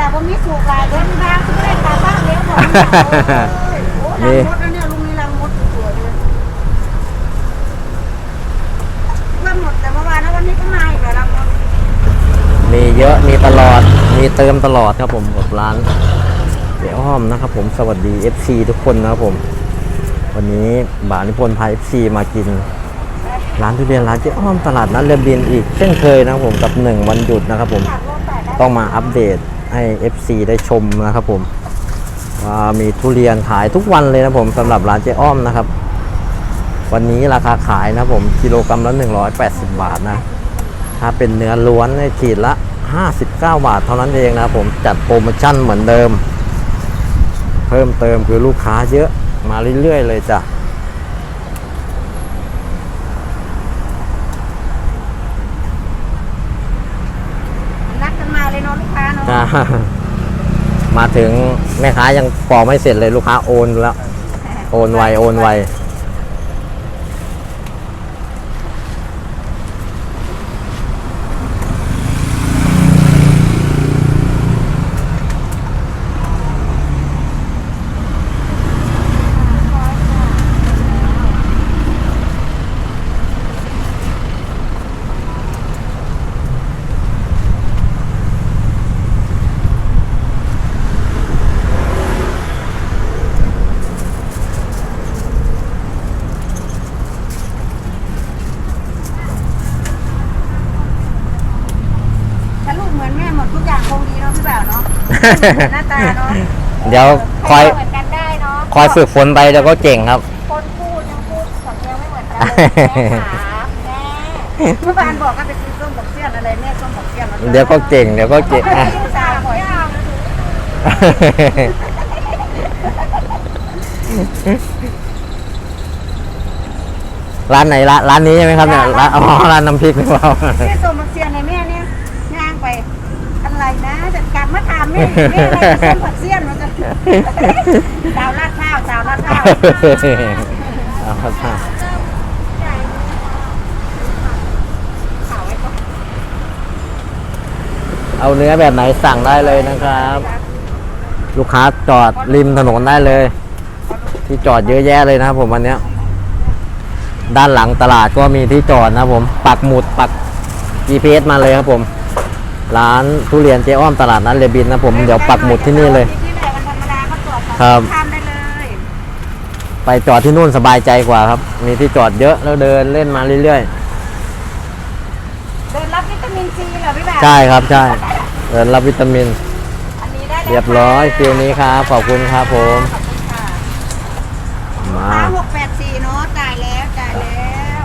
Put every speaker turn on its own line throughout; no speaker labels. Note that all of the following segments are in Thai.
แต่ว่ามีสูกหลายเดินทางไม่ได้การบ้านเลี้ยวหมดโอ้ยลังมดนะเนี่ยลุงนี่ลังมดสวยเลยเพื่อหมดแต่เมื่อวานแล้ววันนี้ก็มาอีกแล้วลังมด
มีเยอะมีตลอดมีเติมตลอดครับผมกับร้านเจ๊อ้อมนะครับผมสวัสดี FC ทุกคนนะครับผม วันนี้บานิพนธ์พา FC มากิน ร้านทุเรียนร้านเจ๊อ้อมตลาดนัดเรือบินอีกเช่นเคยนะครับผมกับหนึ่งวันหยุดนะครับผม ต้องมาอัปเดต ให้ FC ได้ชมนะครับผมว่ามีทุเรียนขายทุกวันเลยนะผมสำหรับร้านเจ๊อ้อมนะครับ วันนี้ราคาขายนะผมกิโลกรัมละ180 บาทนะ ถ้าเป็นเนื้อล้วนเนี่ยขีดละ 59 บาทเท่านั้นเองนะผมจัดโปรโมชั่นเหมือนเดิม เพิ่มเติมคือลูกค้าเยอะมาเรื่อยๆเลยจ้ะ
นัดกันมาเลยเนาะลูกค้าเนาะ
จ้ามาถึงแม่ค้ายังปอกไม่เสร็จเลยลูกค้าโอนแล้ว โอนไวโอนไว
ถ้าลูกเหมือนแม่หมดทุก อย่างคงดีเนาะพี่บ่าวเนาะหน้าตาเนาะ
เดี๋ยวคอย
เหมือนกันได้เนาะ
คอยฝึกฝนไปเดี๋ยวก็เก่งครับ
คนพูดยังพูดสำเนียงไม่เหมือนกันเลยแม่ขาแม่เมื่อวานบอกก็ไปซื้อส้มบอกเสี้ยนอะไรแม่ส้มบอกเสี้ยนมา
เดี๋ยวก็เก่งเดี๋ยวก็เก่งอะ
ลูกสาวบอกย่า
ร้านไหนร้านร้านนี้ใช่ไหมครับเนี่ยร้านอ๋อร้านน้ำพริกหรือเปล่า
แม่ส้มบอกเสี้ยนในแม่เนี่ยย่างไป อะไรนะจัดการมาถามแม่แม่อะไรส้มบอกเสี้ยนมาจะสาวลาดข้าวสาวลาดข้าว
เอาครับท่าน
ข่าว
เอาเนื้อแบบไหนสั่งได้เลยนะครับ ลูกค้าจอดริมถนนได้เลย ที่จอดเยอะแยะเลยนะครับผมวันเนี้ย ด้านหลังตลาดก็มีที่จอดนะครับผม ปักหมุดปัก GPS มาเลยครับผม ร้านทุเรียนเจ๊อ้อมตลาดนัดเรบินนะผมเดี๋ยวปักหมุดที่นี่เลย
ที่ไหนวันธรรมดาก็ตรวจสอบ
ครับ
ข้ามได้เลย
ไปจอดที่นู่นสบายใจกว่าครับ มีที่จอดเยอะแล้วเดินเล่นมาเรื่อย
เดินรับวิตามินซีเหรอพี่แบบ
ๆ ใช่ครับใช่เดินรับวิตามิน
อันนี้ได้แล้ว
เรียบร้อยฟิลนี้ครับขอบคุณครับผม
ขอบคุณค่ะ
มา
ห้าหกแปดสี่เนาะจ่ายแล้วจ่ายแล้ว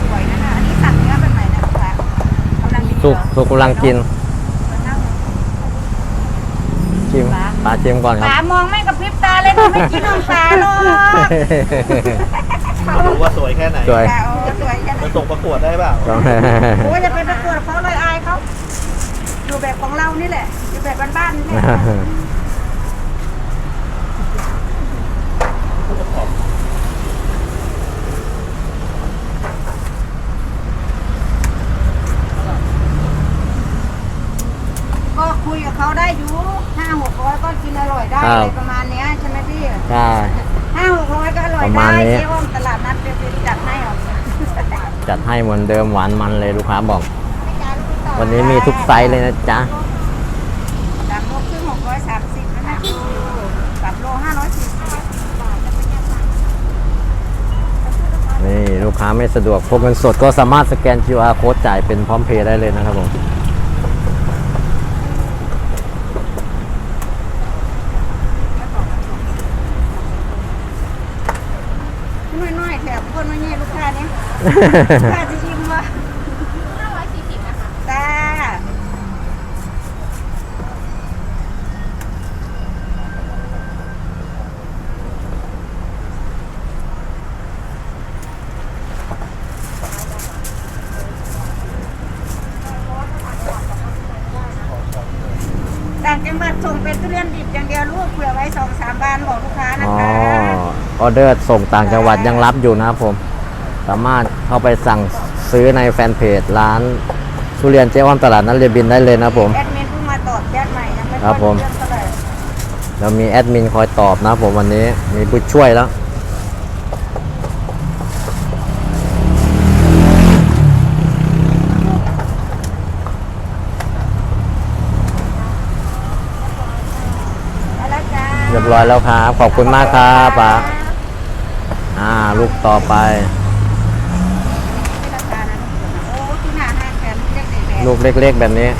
สวยนะคะอันนี้สั่งเนื้อแบบไหนนะคะกำลังดี
สุก
เหรอ
สุกกำลังกิน
มานั่ง
ชิมปลาชิมก่อนครับ
ป๋ามองไม่กับพริบตาเลยไม่กินของป๋าหรอก
มาดูว่าสวยแค่ไหน
สวย
แต่โอ้สวยจัง
จะส่งประกวดได้เปล่า
โอ้ยจะไปประกวดเขาเลยอายเขาอยู่แบบของเรานี่แหละ อยู่แบบบ้านๆนี่แหละก็ คุยกับเขาได้อยู่ห้าหกร้อยก็กินอร่อยได้
ครับ
อะไรประมาณเนี้ยใช่ไหมพี่
ใช่
ห้าหกร้อยก็อร่อย
ประมา
ได้
ณนี้
เจ๊อ้อมตลาดนัดเป็นจัดให้หรอก
จัดให้เหมือนเดิมหวานมันเลยลูกค้าบอก วันนี้มีทุกไซส์เลยนะจ๊ะ
สามโลครึ่งหกร้อยสามสิบนะสามโลห้าร้อยสี่สิบ
นี่ลูกค้าไม่สะดวกพกเงินสดก็สามารถสแกน QR code จ่ายเป็นพร้อมเพย์ได้เลยนะครับผ
ม ค่ะจะชิมว่าร้อยสี่สิบนะคะจ้าต่างจังหวัดส่งเป็นทุเรียนดิบอย่างเดียวลูกเผื่อไว้สองสามบานบอกลูกค้านะคะ
อ๋อออเดอร์ส่งต่างจังหวัดยังรับอยู่นะครับผม สามารถเข้าไปสั่งซื้อในแฟนเพจร้านทุเรียนเจ๊อ้อมตลาดนัดเรียนบินได้เลยนะครับผม
แอดมินเพิ่งมาตอบแชทใหม่นะไม่
ครับผม
เรื่องเท่าไหร่
เรามีแอดมินคอยตอบนะครับผมวันนี้มีผู้ช่วยแล้ว
ไปแล้วจ้า
เรียบร้อยแล้วครับ ขอบคุณมากครับป้าอ่า ลูกต่อไป
ราคานั้นโอ้ที่หน้าห้างแถมเลูก
เล็กๆแบบนี้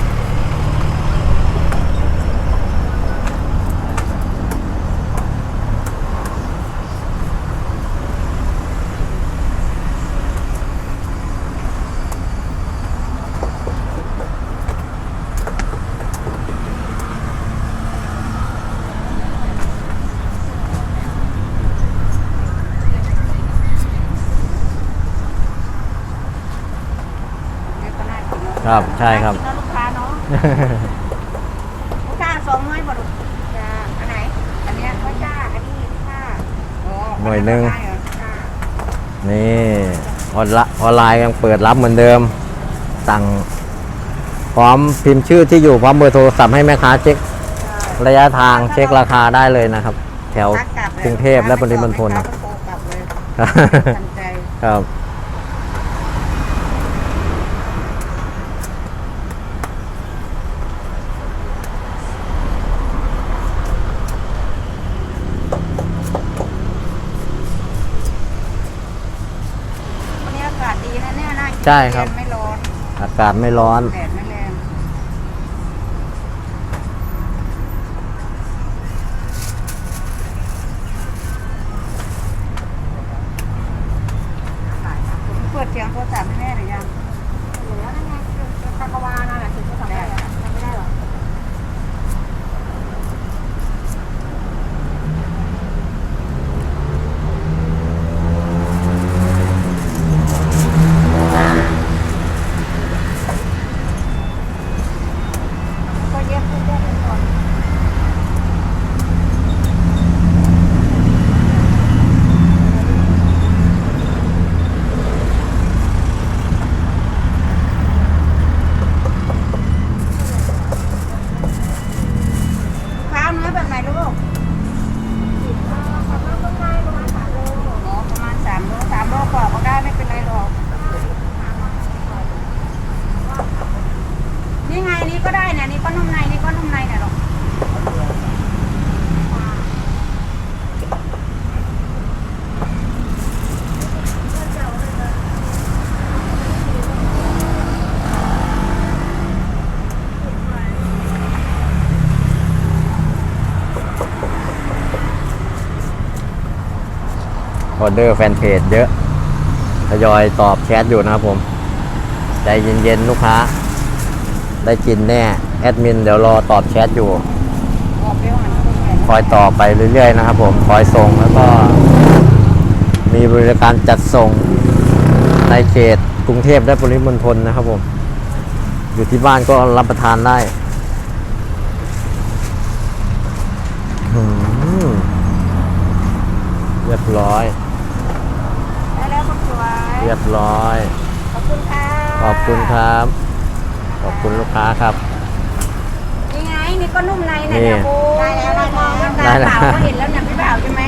เนี่ยก็น่ากินเนอะ
ครับใช่ครับ
น่ากินเนอะลูกค้าเนาะลูกค้าสองหน่วยบ่ลูกจ้าอันไหน อันเนี้ยข้าวจ้า อันนี้ค่ะอ๋อ
หน่วยหนึ่ง
ได้เหรอจ้า
นี่ออนไลน์ออนไลน์ยังเปิดรับเหมือนเดิม สั่งพร้อมพิมพ์ชื่อที่อยู่พร้อมเบอร์โทรศัพท์ให้แม่ค้าเช็คระยะทางเช็คราคาได้เลยนะครับ แถว
ทักกลับลย
กรุงเทพและปริมณฑล
ลู
นะ
กค้าก็โทรกลับเลยทันใจ
ครับ
วันนี้อากาศดีนะเนี่ยน่ากิน
ใช่ครับ
เย็นไม่ร้อน
อากาศไม่ร้อน
แดดไม่แรงเปิดเสียงโทรศัพท์ให้แม่หรือยังเหลือนั่นไงตะกวานั่นแหละถึงโทรศัพท์ได้เหรอทำไม่ได้หรอ ก็เย็บเย็บไปก่อน ข้าวเนื้อแบบไหนลูกอ๋อประมาณสามโลสามโลกว่าก็ได้ไม่เป็นไรหรอก นี่ไงนี่ก็ได้เนี่ยนี่ก็นุ่มในนี่ก็นุ่มในเนี่ยหรอก
ออเดอร์แฟนเพจเยอะทยอยตอบแชทอยู่นะครับผม ใจเย็นๆลูกค้า ได้กินแน่ แอดมินเดี๋ยวรอตอบแชทอยู่ คอยต่อไปเรื่อยๆนะครับผม คอยส่งแล้วก็ มีบริการจัดส่งในเขตกรุงเทพและปริมณฑลนะครับผม อยู่ที่บ้านก็รับประทานได้เรียบร้อย
ได้แล้วคนสวย
เรียบร้อย
ขอบคุณค่ะ
ขอบคุณครับ ขอบคุณลูกค้าครับ
นี่ไงนี่ก็นุ่มในเนี่ย
นี่
เนี่ยโอ้ได้แล้วได้แล้ว
ได้แล้ว
เปล่าก็เห็นแล้วเนี่ยพี่บ่าวใช่ไหม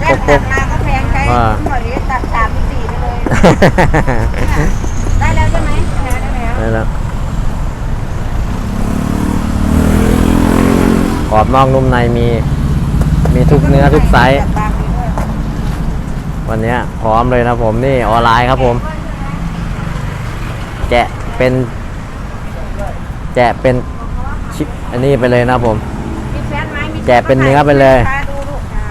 แรกตัดมาก็แพงใช้
อ่า
หน่อยนี้ตัดสามสี่ไปเลย ได้แล้วใช่ไหมได้แล้ว ได้แล้ว
ได้แล้วกรอบนอกนุ่มในมี มีทุกเนื้อทุกไซส์
ตัดบางดีด้วย
วันเนี้ยพร้อมเลยนะผมนี่ออนไลน์ครับผม แกะเป็น แกะเป็นชิปอันนี้ไปเลยนะผม
มีแฟนไหมมี
แกะเป็นเนื้อไปเลย
ลูกค้าดูลูกค่ะ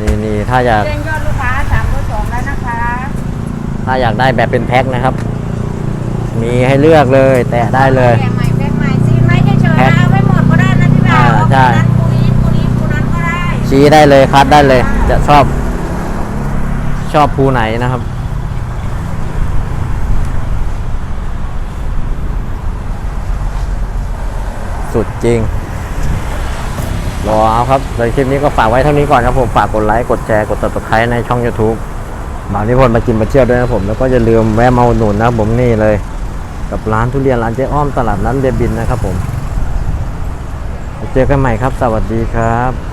นี่นี่ถ้าอยาก
เจนยอดลูกค้าสามร้อยสองแล้วนะคะ
ถ้าอยากได้แบบเป็นแพ็คนะครับ มีให้เลือกเลย แตะได้เลย
แพงใหม่แพงใหม่ซีนไหมเฉยๆ
แพ็ค
นะเอาไว้หมดก็ได้นะพี่บ่าว
อ่า
เอา
ใช่
คนนั้นคนนี้คนนี้คนนั้นก็ได้
ชี้ได้เลยคัดได้เลย จะชอบ ชอบภูไหนนะครับสุดจริง รอเอาครับในคลิปนี้ก็ฝากไว้เท่านี้ก่อนครับผม ฝากกดไลค์ กดแชร์ กดติดตามในช่อง YouTube บางนิพนธ์มากินมาเที่ยวด้วยนะผม แล้วก็อย่าลืมแวะมาอุดหนุนนะผมนี่เลย กับร้านทุเรียนร้านเจ๊อ้อมตลาดนั้นเดบินนะครับผม เจอกันใหม่ครับ สวัสดีครับ